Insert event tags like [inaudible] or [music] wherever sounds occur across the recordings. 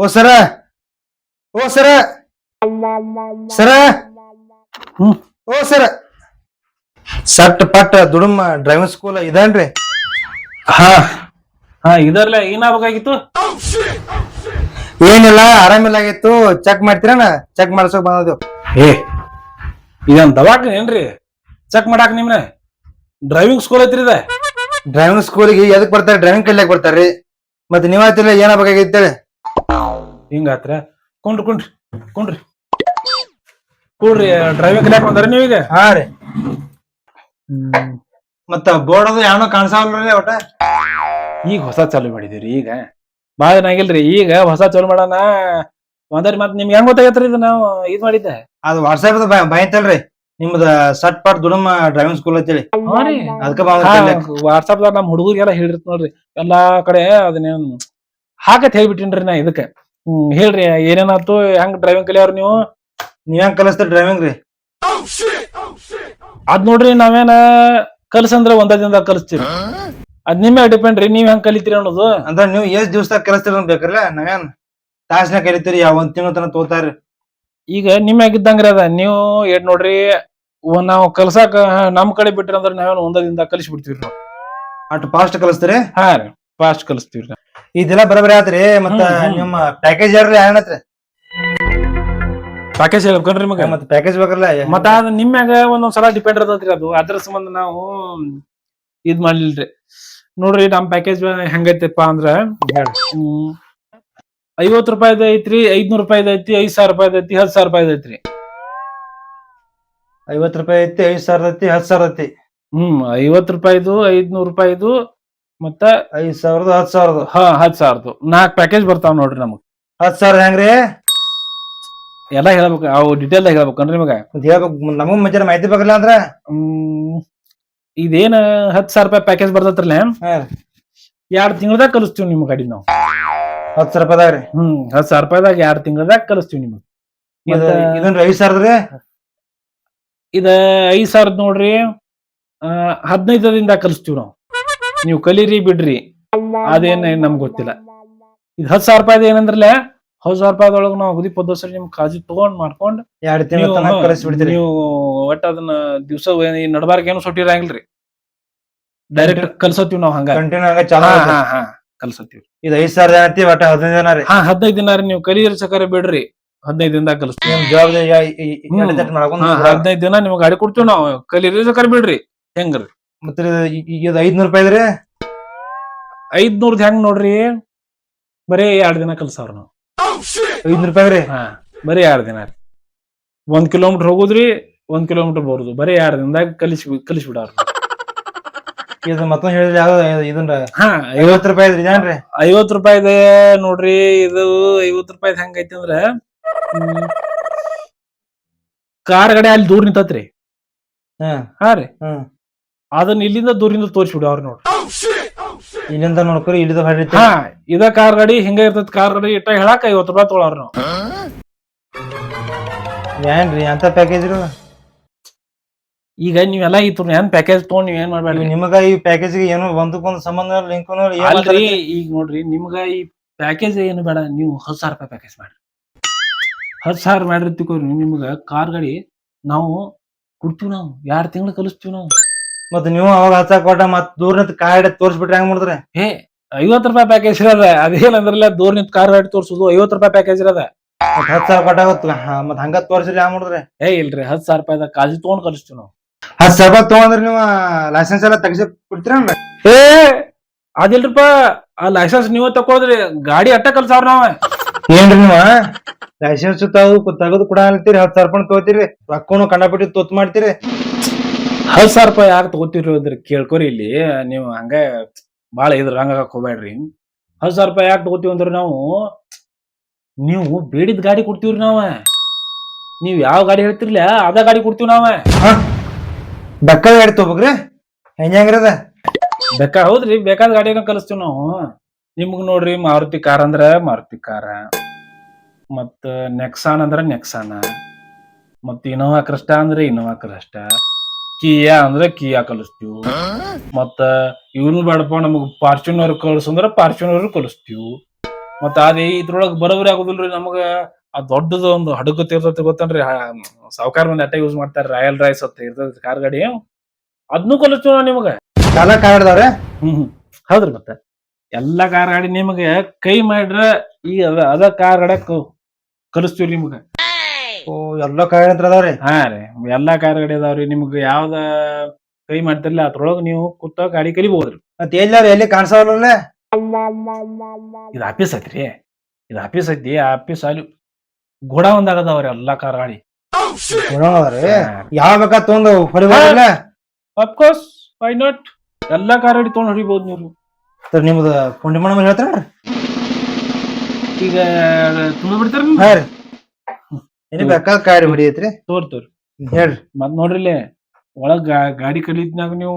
ಓ ಸರ ಓ ಸರ ಸರ. ಹ್ಮ್. ಓ ಸರ. ಸಟ್ ಪಟ್ ದುಡುಮ driving school ಇದನ್ರಿ? ಹಾ. ಹಾ ಇದರ್ಲೆ ಏನಾಗ್ಬೇಕಾಗಿತ್ತು? ಏನಿಲ್ಲ ಆರಾಮಿಲ್ಲ ಆಗಿತ್ತು ಚೆಕ್ ಮಾಡ್ತೀರಣ ಚೆಕ್ ಮಾಡ್ಸೋಕ್ ಬಂದದ್ದು. ಏ ಇದನ್ ದವಾಖಾನೆ ಏನ್ರಿ? ಚೆಕ್ ಮಾಡಾಕ ನಿಮ್ನ? ಡ್ರೈವಿಂಗ್ ಸ್ಕೂಲ್ ಐತ್ರಿ ಇದ. ಡ್ರೈವಿಂಗ್ ಸ್ಕೂಲಿಗೆ ಎದಕ್ ಬರ್ತಾರೆ? ಡ್ರೈವಿಂಗ್ ಕಲಿಯಕ್ ಬರ್ತಾರ್ರಿ. ಮತ್ತೆ ನೀವ್ ಆಯ್ತಿಲ್ಲ ಏನಾಗಬೇಕಾಗಿತ್ತೇಳಿ ಹಿಂಗಾತ್ರ ಕುಂಡ್ರಿ ಕುಂಡ್ರಿ ಕುಂಡ್ರಿ. ಕೂಡ್ರಿ ಡ್ರೈವಿಂಗ್ ಕಲಿಯಾಕ ಬಂದಾರ ನೀವೀಗ? ಹಾ ರೀ. ಮತ್ತ ಬೋರ್ಡ್ ಅದು ಯಾವ ಕಾಣಿಸಲ್ರಿ ಒಟ್ಟ? ಈಗ ಹೊಸ ಚಾಲು ಮಾಡಿದಿರಿ ಈಗ. ಬಾಳ ದಿನ ಆಗಿಲ್ರಿ ಈಗ ಹೊಸ ಚಾಲು ಮಾಡೋಣ. ಒಂದರಿ ಮತ್ ನಿಮ್ಗೆ ಹೆಂಗ್ ಗೊತ್ತಾಗತ್ರಿ ಇದು ನಾವು ಇದ್ ಮಾಡಿದ್ದೆ? ಅದು ವಾಟ್ಸಾಪ್ ಬೈತಲ್ರಿ ನಿಮ್ದ ಸಟ್ ಪಾಟ್ ದುಡಮ್ಮ ಡ್ರೈವಿಂಗ್ ಸ್ಕೂಲ್ ಅಂತೇಳಿ ಅದಕ್ಕೆ ವಾಟ್ಸಾಪ್ ನಮ್ ಹುಡುಗರಿಗೆಲ್ಲ ಹೇಳಿರ್ತ ನೋಡ್ರಿ. ಎಲ್ಲಾ ಕಡೆ ಅದನ್ನೇನ್ ಹಾಕತ್ ಹೇಳ್ಬಿಟ್ಟಿನ್ರಿ ನಾ ಇದಕ್ಕ. ಹ್ಮ್ ಹೇಳ್ರಿ ಏನೇನಾತು ಹೆಂಗ್ ಡ್ರೈವಿಂಗ್ ಕಲಿಯವ್ರ ನೀವು? ನೀವ್ ಹೆಂಗ್ ಕಲಿಸ್ತೀರಿ ಡ್ರೈವಿಂಗ್ ರೀ? ಅದ್ ನೋಡ್ರಿ ನಾವೇನ ಕಲ್ಸಂದ್ರ ಒಂದ ದಿನದಾಗ ಕಲಿಸ್ತೀವಿ ಅದ್ ನಿಮ್ಮೆ ಡಿಪೆಂಡ್ ರೀ ನೀವ್ ಹೆಂಗ್ ಕಲಿತೀರಿ ಅನ್ನೋದು. ಅಂದ್ರ ನೀವು ಎಷ್ಟ್ ದಿವಸ ಕಲಿಸ್ತೀರಿ ಅಂತ ಬೇಕಲ್ಲ ನಾವೇನ್ ತಾಸ್ನ್ಯಾಗ ಕಲಿತೀರಿ ಯಾವ ಒಂದ್ ತಿಂಗಳ ತನಕ ತೋತಾರಿ ಈಗ ನಿಮ್ ಆಗಿದ್ದಂಗ್ರಿ ಅದ ನೀವು ಏಟ್ ನೋಡ್ರಿ ಒ- ನಾವು ಕಲ್ಸಾಕ ನಮ್ ಕಡೆ ಬಿಟ್ರಿ ಅಂದ್ರ ನಾವೇನ್ ಒಂದ ದಿನದಾಗ ಕಲಿಸಿ ಬಿಡ್ತೀವಿ ಅಟ್ ಫಾಸ್ಟ್ ಕಲಿಸ್ತೀರಿ? ಹಾ ರೀ ಫಾಸ್ಟ್ ಕಲಿಸ್ತೀವಿ ಇದೆಲ್ಲ ಬರಬರಿ ಆತ್ರಿ ಮತ್ತ. ನಿಮ್ಮ ಪ್ಯಾಕೇಜ್ ಯಾರ್ರಿ ಏನತ್ರಿ ಪ್ಯಾಕೇಜ್ ಹೇಳ್ಬೇಕನ್ರಿ ಮಗ ಮತ್ತ ಪ್ಯಾಕೇಜ್ ಬೇಕಲ್ಲ ಮತ್ತ ಅದ್ ನಿಮ್ಯಾಗ ಒಂದೊಂದ್ ಸಲ ಡಿಪೆಂಡ್ ಇರ್ತೈತ್ರಿ ಅದು. ಅದ್ರ ಸಂಬಂಧ ನಾವು ಇದ್ ಮಾಡ್ಲಿಲ್ರಿ. ನೋಡ್ರಿ ನಮ್ ಪ್ಯಾಕೇಜ್ ಹೆಂಗೈತಿಪ್ಪ ಅಂದ್ರ ಹ್ಮ್. ಐವತ್ ರೂಪಾಯಿದ ಐತ್ರಿ ಐದ್ನೂರ್ ರೂಪಾಯಿದ ಐತಿ ಐದ್ ಸಾವಿರ ರೂಪಾಯಿದ ಐತಿ ಹತ್ ಸಾವಿರ ರೂಪಾಯಿದ ಐತ್ರಿ. ಐವತ್ ರೂಪಾಯಿ ಐತಿ ಐದ್ ಸಾವಿರ ಐತಿ ಹತ್ ಸಾವಿರ ಐತಿ. ಹ್ಮ್ ಐವತ್ ರೂಪಾಯಿದು ಐದ್ನೂರ್ ರೂಪಾಯಿದು ಮತ್ತ ಐದ್ ಸಾವಿರದ ಹತ್ ಸಾವಿರದ. ಹಾ ಹತ್ ಸಾವಿರದು. ನಾಲ್ಕು ಪ್ಯಾಕೇಜ್ ಬರ್ತಾವ ನೋಡ್ರಿ ನಮಗ್. ಹತ್ ಸಾವಿರ ಹೆಂಗ್ರಿ? ಎಲ್ಲ ಹೇಳ್ಬೇಕು ಅವು ಡಿಟೇಲ್ ಹೇಳ್ಬೇಕನ್ರಿ ನಿಮಗ. ಮತ್ತ್ ಹೇಳ್ಬೇಕು ನಮಗೂ ಮುಂಚೆ ಮಾಹಿತಿ ಬೇಕಲ್ಲ ಅಂದ್ರ? ಹ್ಮ್ ಇದೇನ ಹತ್ ಸಾವಿರ ರೂಪಾಯಿ ಪ್ಯಾಕೇಜ್ ಬರ್ತೈತ್ರಲ್ಲ ಹಾ ರೀ. ಎರಡ್ ತಿಂಗಳದಾಗ ಕಲಿಸ್ತೀವಿ ನಿಮ್ ಗಾಡಿ ನಾವು. ಹತ್ ಸಾವಿರ ರೂಪಾಯಿದಾಗ ರೀ? ಹ್ಮ್ ಹತ್ ಸಾವಿರ ರೂಪಾಯಿದಾಗ ಎರಡ್ ತಿಂಗಳದಾಗ ಕಲಿಸ್ತೀವಿ ನಿಮಗ್. ಮತ್ತ ಇದನ್ರಿ ಐದ್ ಸಾವಿರದ ಇದ ಐದ್ ಸಾವಿರದ ನೋಡ್ರಿ ಆ ಹದಿನೈದರಿಂದ ಕಲಿಸ್ತೀವಿ ನಾವು. ನೀವು ಕಲೀರಿ ಬಿಡ್ರಿ. ಅದೇನ್ ನಮ್ಗೆ ಗೊತ್ತಿಲ್ಲ. ಇದು ಹತ್ತು ಸಾವಿರ ರೂಪಾಯಿ ಏನಂದ್ರಲ್ಲ ಹತ್ತು ಸಾವಿರ ರೂಪಾಯಿದೊಳಗೆ ನಾವು ಅಗದಿ ಪದ್ಧತಿ ನಿಮ್ಗೆ ಕಾಳಜಿ ತಗೊಂಡ್ ಮಾಡ್ಕೊಂಡ್ ಎರಡ್ ತಿಂಗಳ ನೀವು ತನಕ ನೀವು ಒಟ್ಟ ಅದನ್ನ ದಿವಸ ನಡಬಾರ್ಕ ಏನು ಸುಟ್ಟಿರಂಗಿಲ್ರಿ. ಡೈರೆಕ್ಟ್ ಕಲ್ಸತ್ತೀವಿ ನಾವು ಹಂಗ ಕಂಟಿನ್ಯೂ ಚಾಲು ಹಾ. ಹಾ ಕಲ್ಸತ್ತೀವಿ. ಇದು ಐದ್ ಜನ ಏನೈತಿ ಒಟ್ಟ ಹದಿನೈದು ಜನ ರೀ. ಹಾ ಹದಿನೈದು ದಿನ ರೀ ನೀವು ಕಲಿಯರ್ ಸಕರೆ ಬಿಡ್ರಿ. ಹದಿನೈದು ದಿನದಾಗ ಕಲಿಸ್ತೀವಿ. ನಿಮ್ ಜವಾಬ್ದಾರಿ ಜನ ಮಾಡ್ಕೊಂಡ್ ಹದಿನೈದು ದಿನ ನಿಮ್ಗೆ ಗಾಡಿ ಕೊಡ್ತೀವಿ ನಾವು. ಕಲಿಯರ್ ಸಕರೆ ಬಿಡ್ರಿ. ಹೆಂಗ್ರಿ? ಮತ್ತೆ ಇದು- ಐದ್ನೂರ ರೂಪಾಯಿ ರೀ ಐದ್ನೂರ್ದ ಹೆಂಗ್ ನೋಡ್ರಿ? ಬರೀ ಎರಡ್ ದಿನ ಕಲ್ಸವ್ರ ನಾವು. ಐದ್ನೂರ್ ರೂಪಾಯಿ ರೀ ಹಾ ಬರೀ ಎರಡ್ ದಿನ. ರೀ ಒಂದ್ ಕಿಲೋಮೀಟರ್ ಹೋಗುದ್ರಿ ಒಂದ್ ಕಿಲೋಮೀಟರ್ ಬರುದು. ಬರೀ ಎರಡ್ ದಿನದಾಗ ಕಲಿಸಿ ಕಲಿಸ್ಬಿಡವ್ರ ಇದು ಮತ್ತೊಂದು ಹೇಳಿದ್ರೆ ಯಾವ್ದು ಇದನ್ನ? ಹಾ ಐವತ್ ರೂಪಾಯಿ ಇದ್ರಿ ಇದೇನ್ರಿ? ಐವತ್ ಇದೆ ನೋಡ್ರಿ ಇದು ಐವತ್ ರೂಪಾಯಿ ಹೆಂಗೈತಿ ಅಂದ್ರ ಕಾರ್ ಗಡೆ ಅಲ್ಲಿ ದೂರ ನಿಂತತ್ರಿ. ಹಾ. ಹಾ ರೀ. ಹ್ಮ್. ಅದನ್ನ ಇಲ್ಲಿಂದ ದೂರಿಂದ ತೋರಿಸ್ಬಿಡು ಅವ್ರ ನೋಡ್ರಿ ಇಲ್ಲಿಂದ ನೋಡ್ಕೊರಿ ಇಲ್ಲಿದ ಹೊಡಿತಿ ಹಾ ಇದ ಕಾರ್ ಗಾಡಿ ಹಿಂಗ ಇರ್ತೈತಿ ಕಾರ್ ಗಾಡಿ ಇಟ್ಟ ಹೇಳಾಕ ಐವತ್ ರೂಪಾಯಿ ತೊಗೊಳವ್ರ ನಾವು. ಏನ್ರಿ ಅಂತ ಪ್ಯಾಕೇಜ್ ರೀ ಈಗ ನೀವೆಲ್ಲ ಇತ್ತು ಏನ್ ಪ್ಯಾಕೇಜ್ ತಗೊಂಡ್ ನೀವ್ ಏನ್ ಮಾಡ್ಬೇಡ್ರಿ? ನಿಮಗ ಈ ಪ್ಯಾಕೇಜ್ಗೆ ಏನು ಒಂದಕ್ಕೊಂದು ಸಂಬಂಧ ಲಿಂಕ್ ಅಲ್ರಿ ಈಗ ನೋಡ್ರಿ ನಿಮ್ಗ ಈ ಪ್ಯಾಕೇಜ್ ಏನು ಬೇಡ ನೀವು ಹತ್ತು ಸಾವಿರ ರೂಪಾಯಿ ಪ್ಯಾಕೇಜ್ ಮಾಡ್ರಿ. ಹತ್ತು ಸಾವಿರ ಮಾಡ್ರಿ ತಿಳ್ಕೊರಿ ನಿಮ್ಗ ಕಾರ್ ಗಾಡಿ ನಾವು ಕೊಡ್ತೀವಿ ನಾವು ಎರಡು ತಿಂಗಳು ಕಲಿಸ್ತೀವಿ ನಾವು. ಮತ್ ನೀವು ಅವಾಗ ಹಚ್ಚಾಕ್ ಕೊಟ್ಟ ಮತ್ ದೂರ ನಿಂತ ಕಾರ್ಡ್ ತೋರಿಸ್ಬಿಟ್ರೆ ಹೆಂಗ್ ಮಾಡಿದ್ರೆ ಹೇ ಐವತ್ ರೂಪಾಯಿ ಪ್ಯಾಕೇಜ್ ಇರೋದ. ಅದೇನಂದ್ರಲ್ಲ ದೂರ ನಿಂತ ಕಾರ್ ಹಿಡಿದು ತೋರ್ಸುದು. ಐವತ್ ರೂಪಾಯಿ ಪ್ಯಾಕೇಜ್ ಇರೋದ. ಹತ್ ಸಾವಿರ ಕೊಟ್ಟಾಗತ್ ಮತ್ ಹಂಗ ತೋರ್ಸಿರಿ ಹೆಂಗ್ ಮಾಡಿದ್ರೆ ಏ ಇಲ್ರಿ ಹತ್ತು ಸಾವಿರ ರೂಪಾಯಿದ ಕಾಜಿ ತಗೊಂಡ್ ಕಳಿಸ್ತೀವಿ ನಾವು. ಹತ್ ಸಾವಿರ ರೂಪಾಯಿ ತಗೊಂಡ್ರಿ ನೀವು ಲೈಸೆನ್ಸ್ ಎಲ್ಲ ತೆಗಿಸಿ ಕೊಡ್ತೀರ ಏ ಅದಿಲ್ರಿಪ್ಪ ಆ ಲೈಸೆನ್ಸ್ ನೀವು ತಕೊಳ್ದ್ರಿ ಗಾಡಿ ಅಟ್ಟ ಕಲ್ಸಾವ್ರ ನಾವ. ಏನ್ರಿ ನೀವ ಲೈಸೆನ್ಸ್ ತಾವು ತಗದು ಕೂಡ ಅಂತೀರಿ ಹತ್ ಸಾವಿರ ರೂಪಾಯಿ ತಗೋತೀರಿ. ರೊಕ್ಕನು ಕಂಡಪಟ್ಟಿ ತೊತ್ ಮಾಡ್ತೀರಿ. ಹತ್ತು ಸಾವಿರ ರೂಪಾಯಿ ಯಾಕೆ ತಗೋತೀರಿ ಅದ್ರ ಕೇಳ್ಕೊರಿ ಇಲ್ಲಿ. ನೀವು ಹಂಗೆ ಭಾಳ ಇದ್ರ ಹಂಗ ಹೋಗ್ಬೇಡ್ರಿ. ಹತ್ತು ಸಾವಿರ ರೂಪಾಯಿ ಯಾಕೆ ತಗೋತೀವಿ ಅಂದ್ರೆ ನಾವು ನೀವು ಬೇಡಿದ ಗಾಡಿ ಕೊಡ್ತೀವ್ರಿ ನಾವ. ನೀವು ಯಾವ ಗಾಡಿ ಹೇಳ್ತಿರ್ಲ ಅದ ಗಾಡಿ ಕೊಡ್ತೀವಿ ನಾವ. ಬೆಕ್ಕ ಗಾಡಿ ತಗೋಬೇಕ್ರಿ? ಹೆಂಗ್ರದ ಬೆಕ್ಕ ಹೌದ್ರಿ ಬೇಕಾದ ಗಾಡಿನ ಕಲಿಸ್ತೀವಿ ನಾವು. ನಿಮ್ಗೆ ನೋಡ್ರಿ ಮಾರುತಿ ಕಾರ್ ಅಂದ್ರೆ ಮಾರುತಿ ಕಾರ. ಮತ್ತು ನೆಕ್ಸಾನ್ ಅಂದ್ರೆ ನೆಕ್ಸಾನ. ಮತ್ತು ಇನೋವಾ ಕ್ರಷ್ಟ ಅಂದ್ರೆ ಇನೋವಾ ಕ್ರಿಸ್ಟ. ಕಿಯಾ ಅಂದ್ರೆ ಕಿಯಾ ಕಲಿಸ್ತೀವಿ. ಮತ್ತ ಇವನು ಬೇಡಪ್ಪ ನಮಗ್ ಫಾರ್ಚುನರ್ ಕಳ್ಸಂದ್ರ ಫಾರ್ಚುನರ್ ಕಲಿಸ್ತೀವಿ. ಮತ್ತ ಅದೇ ಇದ್ರೊಳಗ ಬರೋಬ್ರಿ ಆಗುದಿಲ್ರಿ ನಮಗ. ಆ ದೊಡ್ಡದ ಒಂದು ಹಡಗು ಇರ್ತೈತಿ ಗೊತ್ತನ್ರಿ? ಸಾವುಕಾರ ಮಂದಿ ಅಟ್ಟ ಯೂಸ್ ಮಾಡ್ತಾರ ರಾಯಲ್ ರೈಸ್ ಅಂತ ಇರ್ತೈತಿ ಕಾರ್ ಗಾಡಿ. ಅದ್ನು ಕಲಿಸ್ತೀವಿ ನಾವು ನಿಮಗ. ಕಾಲ ಕಾರ್ಡ್ದವ್ರೆ ಹ್ಮ್ ಹೌದ್ರಿ ಮತ್ತೆ. ಎಲ್ಲಾ ಕಾರ್ ಗಾಡಿ ನಿಮಗೆ ಕೈ ಮಾಡ್ರ ಈ ಅದ ಅದ ಕಾರ್ ಗಾಡಿ ಕಲಿಸ್ತೀವಿ ನಿಮ್ಗ. ಓ ಎಲ್ಲ ಕಾಡ್ ಹತ್ರ ಅದಾವ್ರಿ? ಹಾ ರೀ. ಎಲ್ಲಾ ಕಾರ್ ಗಾಡಿ ಅದಾವ್ರಿ. ನಿಮ್ಗ ಯಾವ್ದ ಕೈ ಮಾಡ್ತಿರ್ಲಿಲ್ಲ ಅದ್ರೊಳಗ ನೀವು ಕೂತ ಗಾಡಿ ಕಲಿಬಹುದ್ರಿ ಮತ್ತೆ ಎಲ್ಲಾರ ಎಲ್ಲಿ ಕಾಣಿಸಲ್ಲ ಇದು ಆಫೀಸ್ ಐತ್ರಿ. ಇದು ಆಫೀಸ್ ಐತಿ. ಆಫೀಸ್ ಅಲ್ಲಿ ಗುಡ ಒಂದಾಗದವ್ರಿ ಎಲ್ಲಾ ಕಾರ್ ಗಾಡಿ. ಅದಾವ್ರಿ? ಯಾವ ಬೇಕಾ ತೊಂದು ಹೊಡಿಬೋದಿಲ್ಲ ಅಫ್ಕೋರ್ಸ್ ವೈ ನಾಟ್ ಎಲ್ಲಾ ಕಾರ್ ಗಾಡಿ ತೊಗೊಂಡ್ ಹೊಡಿಬಹುದು ನೀವು. ನಿಮ್ದು ಪುಂಡಿ ಮಣ್ಣ ಹೇಳ್ತಾರ? ಈಗ ತುಂಬ ಬಿಡ್ತಾರ ಹಾ ರೀ. ಬೇಕಾದ ಕಾಡಿ ಹೊಡಿಯತ್ರಿ? ತೋರ್ ತೋರ್. ಹೇಳ್ರಿ. ಮತ್ ನೋಡ್ರಿ ಇಲ್ಲಿ ಒಳಗ್ ಗಾ- ಗಾಡಿ ಕಲಿತ್ನಾಗ ನೀವು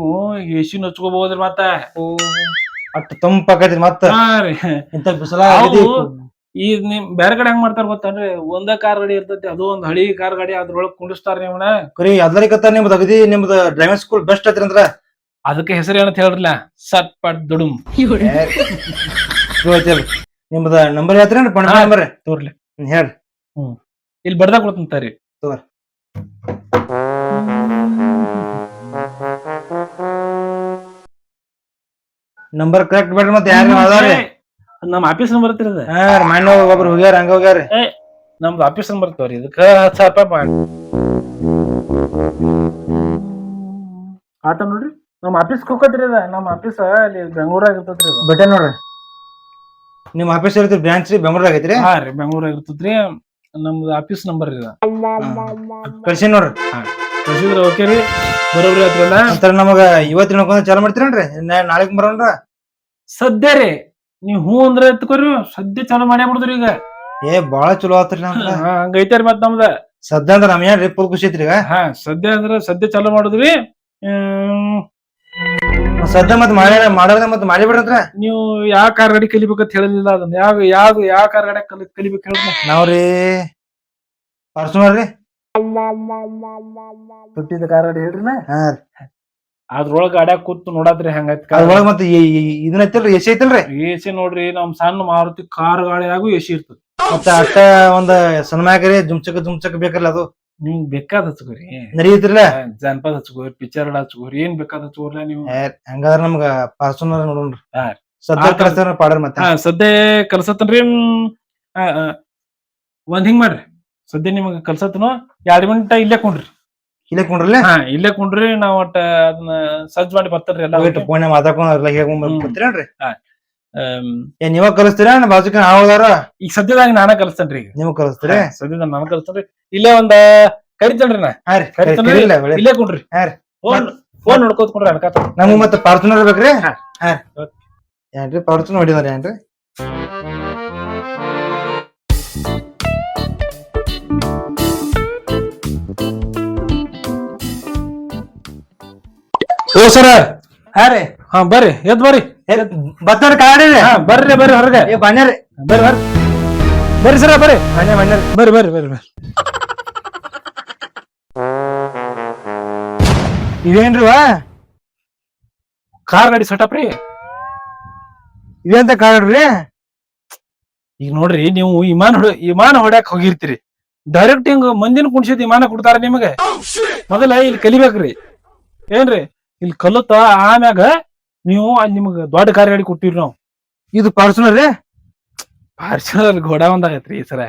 ಎಸಿ ನಚ್ಕೋಬಹುದ್ರಿ ಮತ್ತ? ಅಷ್ಟು ತಂಪ ಆಕೈತಿ ಮತ್ತ. ಹಾ ರೀ. ಇಂತ ಬಿಸಿಲ ಅವು ಈ ನಿಮ್ ಬೇರೆ ಕಡೆ ಹೆಂಗ್ ಮಾಡ್ತಾರ ಗೊತ್ತನ್ರಿ? ಒಂದ ಕಾರ್ ಗಾಡಿ ಇರ್ತೈತಿ ಅದು ಒಂದ್ ಹಳಿ ಕಾರ್ ಗಾಡಿ ಅದ್ರೊಳಗ್ ಕುಂಡಿಸ್ತಾರ ನಿಮ್ನ? ಕರಿ ಎಲ್ಲರಿಗತ್ತ ನಿಮ್ದು ಅಗದಿ ನಿಮ್ದು ಡ್ರೈವಿಂಗ್ ಸ್ಕೂಲ್ ಬೆಸ್ಟ್ ಐತ್ರಿ ಅಂದ್ರ? ಅದಕ್ಕೆ ಹೆಸರು ಏನಂತ ಹೇಳ್ರಲ್ಲ ಸಟ್ ಪಟ್ ದುಡುಮ್. [laughs] ನಿಮ್ದ ನಂಬರ್ ಹೇಳ್ತೀರೇನ್ರಿ ಹಾ. ನಂಬರ್ ತೋರ್ಲಿ. ಹೇಳ್ರಿ. ಇಲ್ಲಿ ಬಡ್ದಾಗ ಕೊಡ್ತಂತಾರಿ ತಗೋರಿ. ನಂಬರ್ ಕರೆಕ್ಟ್ ಬೇಡ್ರಿ ಮತ್ತೆ ಯಾರು ಅದಾವ್ರಿ? ನಮ್ಮ ಆಫೀಸ್ ನಂಬರ್ ಹಾ ಮಣ್ಣ ಒಬ್ರು ಹೋಗ್ಯಾರ ಹಂಗ ಹೋಗ್ಯಾರಿ ನಮ್ದು ಆಫೀಸ್ ನಂಬರ್ ತೋರಿ ಇದಕ್ಕ ಹತ್ತು ಸಾವಿರ ರೂಪಾಯಿ ಮಾಡಿ ಆತ ನೋಡ್ರಿ ನಮ್ಮ ಆಫೀಸ್ ಹೋಗತ್ರಿ ಅದ ನಮ್ಮ ಆಫೀಸ್ ಅಲ್ಲಿ ಬೆಂಗಳೂರಾಗ ಇರ್ತೈತ್ರಿ ಅದು. ಬಿಟ್ಟೆ ನೋಡ್ರಿ. ನಿಮ್ ಆಫೀಸ್ ಇರ್ತೀರಿ ಬ್ರಾಂಚ್ ರೀ ಬೆಂಗಳೂರಾಗ ಐತ್ರಿ? ಹಾ ರೀ ಬೆಂಗಳೂರಾಗ ಇರ್ತೈತ್ರಿ. ನಮ್ದು ಆಫೀಸ್ ನಂಬರ್ ರೀ ಕಳ್ಸಿ ನೋಡ್ರಿ. ಕಳ್ಸಿದ್ರ ಓಕೆ ರೀ. ಬರೋಬ್ರಿ ಆತ್ರಲ್ಲ ಅಂತರ ನಮಗ ಇವತ್ತಿನ ಚಾಲು ಮಾಡ್ತೀರೇನ್ರಿ? ನಾಳೆ ಬರೋಣ್ರ? ಸದ್ಯ ರೀ. ನೀವ್ ಹೂ ಅಂದ್ರೆ ಎತ್ಕೋರಿ. ಸದ್ಯ ಚಾಲು ಮಾಡ್ಯಾ ಬಿಡುದ್ರಿ ಈಗ. ಏ ಬಾಳ ಚಲೋ ಆತ್ರಿ ನಮ್ದ ಹಾ, ಹಂಗೈತಾರಿ ಮತ್ ನಮ್ದ. ಸದ್ಯ ಅಂದ್ರ ನಮ್ ಏನ್ರಿ ಪೂರ್ ಖುಷಿ ಐತ್ರಿ ಈಗ? ಹಾ ಸದ್ಯ ಅಂದ್ರ ಸದ್ಯ ಚಾಲು ಮಾಡುದ್ರಿ. ಹ್ಮ್, ಸದ್ಯ ಮತ್ ಮಾಡಿ ಮಾಡೋದ ಮತ್ ಮಾಡಿ ಬಿಡ್ರಂತ್ರ ನೀವು ಯಾವ ಕಾರ್ ಗಾಡಿ ಕಲಿಬೇಕಂತ ಹೇಳಲಿಲ್ಲ ಅದನ್ನ? ಯಾವ ಯಾವ್ದು ಯಾವ ಕಾರ್ ಗಾಡಿ ಕಲಿ ಕಲಿಬೇಕು ಹೇಳಿದ್ರೆ ನಾವ್ರಿ ಪರ್ಸನಲ್ ರೀ. ತುಟ್ಟಿದ ಕಾರ್ ಗಾಡಿ ಹೇಳ್ರಿ ಹಾ ರೀ. ಅದ್ರೊಳಗ ಗಾಡ್ಯಾಗ ಕೂತು ನೋಡಾದ್ರಿ ಹಂಗೈತಿ ಅದ್ರೊಳಗ ಮತ್ ಇದನ್ನ ಐತಿಲ್ರಿ ಎಸಿ ಐತಿಲ್ರಿ? ಎಸಿ ನೋಡ್ರಿ ನಮ್ ಸಣ್ಣ ಮಾರುತಿ ಕಾರ್ ಗಾಡಿಯಾಗೂ ಎಸಿ ಇರ್ತದ. ಮತ್ತೆ ಅಷ್ಟ ಒಂದ್ ಸನ್ಮಾಗ್ರಿ ಜುಮ್ಚಕ್ ಜುಮ್ಚಕ್ ಬೇಕಲ್ಲ ಅದು. ನಿಮ್ಗ್ ಬೇಕಾದ ಹಚ್ಕೋರಿ ನಡೀತಿರ್ಲ ಜನಪದ ಹಚ್ಕೋರಿ ಪಿಕ್ಚರ್ ಹಚ್ಕೋರಿ ಏನ್ ಬೇಕಾದ ಹಚ್ಕೋರ್ಲ ನೀವು? ಹಂಗಾದ್ರ ನಮ್ಗ ಪರ್ಸನಲ್ ನೋಡೋಣ್ರಿ ಹಾ. ಸದ್ಯ ಆತ. ಪಾಡರ್ ಮತ್ತೆ. ಹಾ ಸದ್ಯ ಕಲ್ಸತ್ತನ್ರಿ ಒಂದ್ ಹಿಂಗ್ ಮಾಡ್ರಿ. ಸದ್ಯ ನಿಮಗ ಕಲ್ಸತ್ತನು ಎರಡ್ ಮಿನಿಟ್ ಇಲ್ಲೇ ಕುಂಡ್ರಿ. ಇಲ್ಲೇ ಕುಂಡ್ರಲ್ಲ? ಹಾ ಇಲ್ಲೇ ಕುಂಡ್ರಿ ನಾವ್ ಒಟ್ಟ ಅದನ್ನ ಸಜ್ಜ ಮಾಡಿ ಬರ್ತಾರ್ರಿ ಎಲ್ಲ ಫೋನ್ ಮಾತಾಡ್ಕೊಂಡ್ ಹೇಳ್ಕೊಂಡ್. ಬರ್ತೀರೇನ್ರಿ ಆಮ್, ಏ ನೀವ ಕಲಿಸ್ತೀರಾ? ಬಾಜುಕ ಹಾವದಾರ ಈಗ ಸದ್ಯದಾಗ ನಾನ ಕಲಿಸ್ತೇನ್ರಿ ಈಗ. ನೀವು ಕಲಿಸ್ತೀರಿ? ಸದ್ಯದಾಗ ನಾನು ಕಲಿಸ್ತೇನ್ರಿ. ಇಲ್ಲೇ ಒಂದ ಕರಿತೇನ್ರಿ ನಾ. ಕರಿತಾನ್ರಿ? ಇಲ್ಲೇ ಕುಂಡ್ರಿ. ಫೋನ್ ಫೋನ್ ನೋಡ್ಕೋತ ಕುಂಡ್ರಿ ಅನ್ಕಾತ ನಮಗ್ ಮತ್ತೆ ಪಾರ್ಚುನರ್ ಬೇಕ್ರಿ ಹಾ. ಹಾ ಏನ್ರಿ ಪಾರ್ಚುನರ್ ಹೊಡಿದಾರ ಏನ್ರಿ? ಓ ಸರ. ಹಾ ರೀ. ಹಾ ಬರ್ರಿ ಎದ್ ಬರ್ರಿ. ಬತ್ತಾರ ಕಾಡಿ ಹಾ ಬರ್ರಿ ಬರ್ರಿ ಹೊರಗೆ. ಏ ಬಾಣ್ಯಾರಿ ಬರ್ರಿ ಬರ್ರಿ. ಬರ್ರಿ ಸರ ಬರ್ರಿ. ಬಾಣ್ಯ ಬಾಣ್ಯಾರಿ ಬರ್ರಿ ಬರ್ರಿ ಬರ್ರಿ ಬರ್ರಿ. ಇದೇನ್ರಿ ವಾ? ಕಾರ್ ಗಾಡಿ ಸೆಟಪ್ ರೀ. ಇವೇಂತ ಕಾಡ್ರಿ ಈಗ ನೋಡ್ರಿ ನೀವು ವಿಮಾನ ಹೊಡ ವಿಮಾನ ಹೊಡ್ಯಾಕ್ ಹೋಗಿರ್ತೀರಿ. ಡೈರೆಕ್ಟ್ ಹಿಂಗ ಮಂದಿನ ಕುಣಿಸಿದ ವಿಮಾನ ಕೊಡ್ತಾರ ನಿಮಗೆ. ಮೊದಲ ಇಲ್ಲಿ ಕಲಿಬೇಕ್ರಿ. ಏನ್ರಿ? ಇಲ್ಲಿ ಕಲುತ್ತ ಆಮ್ಯಾಗ ನೀವು ಅಲ್ಲಿ ನಿಮಗ ದೊಡ್ಡ ಕಾರ್ ಗಾಡಿ ಕೊಟ್ಟಿವ್ರಿ ನಾವು. ಇದು ಪಾರ್ಚುನರ್ ರೀ? ಫಾರ್ಚುನರ್ ಗೋಡಾ ಒಂದಾಗೈತ್ರಿ ಈ ಸರ.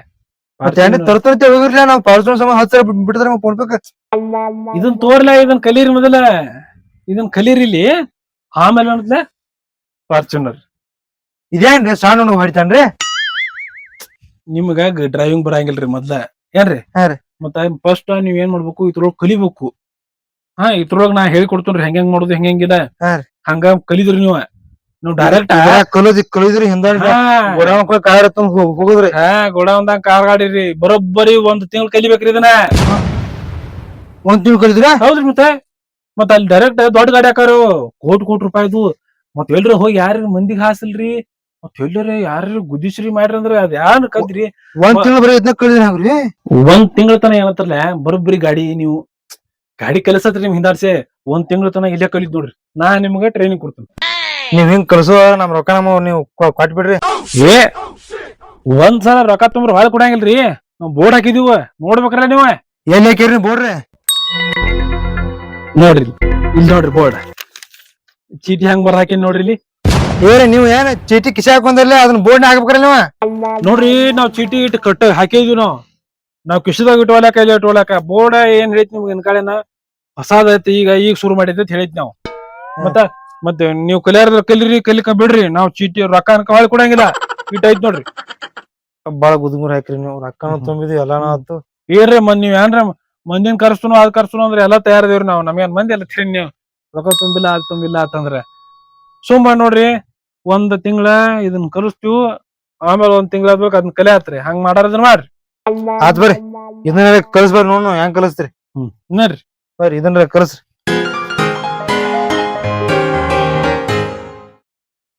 ತರ್ತರ್ತಿ ಹೋಗಿರ್ಲಿ ನಾವು ಸಮ ಹತ್ತು ಸಾವಿರ ಬಿಡ್ತಾರ ಫೋನ್ ಪೇ ಇದನ್ ತೋರ್ಲ ಇದನ್ ಕಲೀರಿ ಮೊದಲ. ಇದನ್ ಕಲೀರಿ ಇಲ್ಲಿ. ಆಮೇಲೆ ಅನ್ನತ್ಲೆ ಫಾರ್ಚುನರ್ ಇದೇನ್ರಿ ಸಣ್ಣ ಹೊಡಿತಾನ್ರಿ? ನಿಮ್ಗ ಡ್ರೈವಿಂಗ್ ಬರಂಗಿಲ್ರಿ ಮೊದ್ಲ. ಏನ್ರಿ. ಮತ್ತ ಫಸ್ಟ್ ನೀವ್ ಏನ್ ಮಾಡ್ಬೇಕು? ಇದ್ರೊಳಗ್ ಕಲಿಬೇಕು. ಹಾ ಇದ್ರೊಳಗ್ ನಾ ಹೇಳಿ ಕೊಡ್ತೇನ್ರಿ ಹೆಂಗ್ ಹೆಂಗ್ ಮಾಡುದು ಹೆಂಗ್ ಹೆಂಗಿಲ್ಲ ಹಂಗ ಕಲಿದ್ರಿ ನೀವ. ನೀವು ಡೈರೆಕ್ಟ್ ಕಲೋದಿ ಕಲಿದ್ರಿ ಹಿಂದ ಗೋಡಾವನ್ ಕಾರ್ ಹೋಗುದ್ರಿ. ಹಾ ಗೋಡಾವಂದಾಗ ಕಾರ್ ಗಾಡಿರಿ ಬರೋಬ್ಬರಿ ಒಂದ್ ತಿಂಗಳು ಕಲಿಬೇಕ್ರಿ ಇದನ್ನ. ಒಂದ್ ತಿಂಗಳು ಕಲಿದ್ರ ಹೌದ್ರಿ ಮತ್ತೆ. ಮತ್ತ ಅಲ್ಲಿ ಡೈರೆಕ್ಟ್ ದೊಡ್ಡ ಗಾಡಿ ಹಾಕಾರು ಕೋಟಿ ಕೋಟಿ ರೂಪಾಯಿದು ಮತ್ ಎಲ್ರು ಹೋಗಿ ಯಾರ ಮಂದಿಗೆ ಹಾಸಲ್ರಿ? ಮತ್ ಎಲ್ಲರ ಯಾರು ಗುದ್ದಿಶ್ರೀ ಮಾಡ್ರಿ ಅಂದ್ರ ಅದ್ ಯಾರು ಕದ್ರಿ ಒಂದ್ ತಿಂಗಳ ಬರೀ ಇದನ್ನ ಕಳಿದ್ರಿ ಹಂಗ್ರಿ? ಒಂದ್ ತಿಂಗಳ ತನ ಏನಂತಾರಲ್ಲ ಬರೋಬ್ಬರಿ ಗಾಡಿ ನೀವು. ಗಾಡಿ ಕೆಲಸ ನಿಮ್ ಹಿಂದಾಡ್ಸೆ. ಒಂದ್ ತಿಂಗಳ ತನ ಇಲ್ಲೇ ಕಲಿದ್ ನೋಡ್ರಿ. ನಾ ನಿಮ್ಗ ಟ್ರೈನಿಂಗ್ ಕೊಡ್ತೀನಿ. ನೀವ್ ಹಿಂಗ್ ಕಲ್ಸೋ ನಮ್ ರೊಕ್ಕ ನಮ್ಮ ನೀವು ಕೊಟ್ಬಿಡ್ರಿ. ಏ ಒಂದ್ ಸಲ ರೊಕ್ಕ ತುಂಬ್ರ ಹೊಳ ಕೊಡಂಗಿಲ್ರಿ. ನಾವ್ ಬೋರ್ಡ್ ಹಾಕಿದೀವ ನೋಡ್ಬೇಕ್ರ ನೀವ. ಏನ್ ಹಾಕಿರಿ ಬೋರ್ಡ್ರಿ ನೋಡ್ರಿ ಇಲ್ಲಿ ನೋಡ್ರಿ ಬೋರ್ಡ್ ಚೀಟಿ ಹೆಂಗ್ ಬರ್ ಹಾಕಿನ್ ನೋಡ್ರಿ ಇಲ್ಲಿ. ಏರಿ ನೀವು ಏನ್ ಚೀಟಿ ಕಿಸಿ ಹಾಕೊಂಡಲ್ಲ ಅದನ್ನ ಬೋರ್ಡ್ ಹಾಕ್ಬೇಕ್ರಿ ನೀವ. ನೋಡ್ರಿ ನಾವ್ ಚೀಟಿ ಇಟ್ಟು ಕಟ್ಟ ಹಾಕಿದ್ವಿ ನಾವ್. ನಾವ್ ಕಿಶದಾಗ ಇಟ್ಕೊಳಕ ಇಲ್ಲ ಇಟ್ಕೊಳಕ ಬೋರ್ಡ್ ಏನ್ ಹೇಳ್ತೀನಿ ನಿಮ್ಗೆ ಇನ್ಕಾಳೆನ ಹೊಸಾದೈತಿ ಈಗ ಈಗ ಶುರು ಮಾಡಿದ್ದೆ ಅಂತ ಹೇಳಿದ್ ನಾವು. ಮತ್ತ ಮತ್ತೆ ನೀವು ಕಲಿಯಾರ ಕಲಿರಿ ಕಲಿಕ ಬಿಡ್ರಿ. ನಾವ್ ಚೀಟಿ ರೊಕ್ಕ ಅನ್ಕ ಹೊಳ್ ಕೊಡಂಗಿಲ್ಲ. ಇಟ್ ಐತ್ ನೋಡ್ರಿ. ಬಾಳ ಗುದ್ಮುರ್ ಹಾಕ್ರಿ ನೀವು. ರೊಕ್ಕನು ತುಂಬಿದ್ವಿ ಎಲ್ಲಾನು ಆತು. ಏನ್ರಿ ಮನ್ ನೀವ್ ಏನ್ರ ಮಂದಿನ ಕರ್ಸ್ತನು ಅದ್ ಕರ್ಸ್ತನು ಅಂದ್ರೆ ಎಲ್ಲಾ ತಯಾರದೇವ್ರಿ ನಾವ್. ನಮ್ಗೇನ್ ಮಂದಿ ಎಲ್ಲ ತಿಳಿ ನೀವು. ರೊಕ್ಕ ತುಂಬಿಲ್ಲ ಅದ್ ತುಂಬಿಲ್ಲ ಅಂತಂದ್ರೆ ಸುಮ್ಮ ನೋಡ್ರಿ ಒಂದ್ ತಿಂಗಳ ಇದನ್ನ ಕಲಿಸ್ತೀವಿ ಆಮೇಲೆ ಒಂದ್ ತಿಂಗಳ ಬೇಕು ಅದನ್ನ ಕಲೆ ಆತ್ರಿ. ಹಂಗ್ ಮಾಡಾರ ಮಾಡ್ರಿ. ಆತ್ ಬರ್ರಿ. ಇದನ್ನ ಕಲಿಸ್ಬಾರ ನೋಡ್ ಹೆಂಗ್ ಕಲಿಸ್ತೀರಿ? ಹ್ಮ್. ನೋಡ್ರಿ. ಬರ್ರಿ ಇದನ್ನ ಕಲಿಸ್ರಿ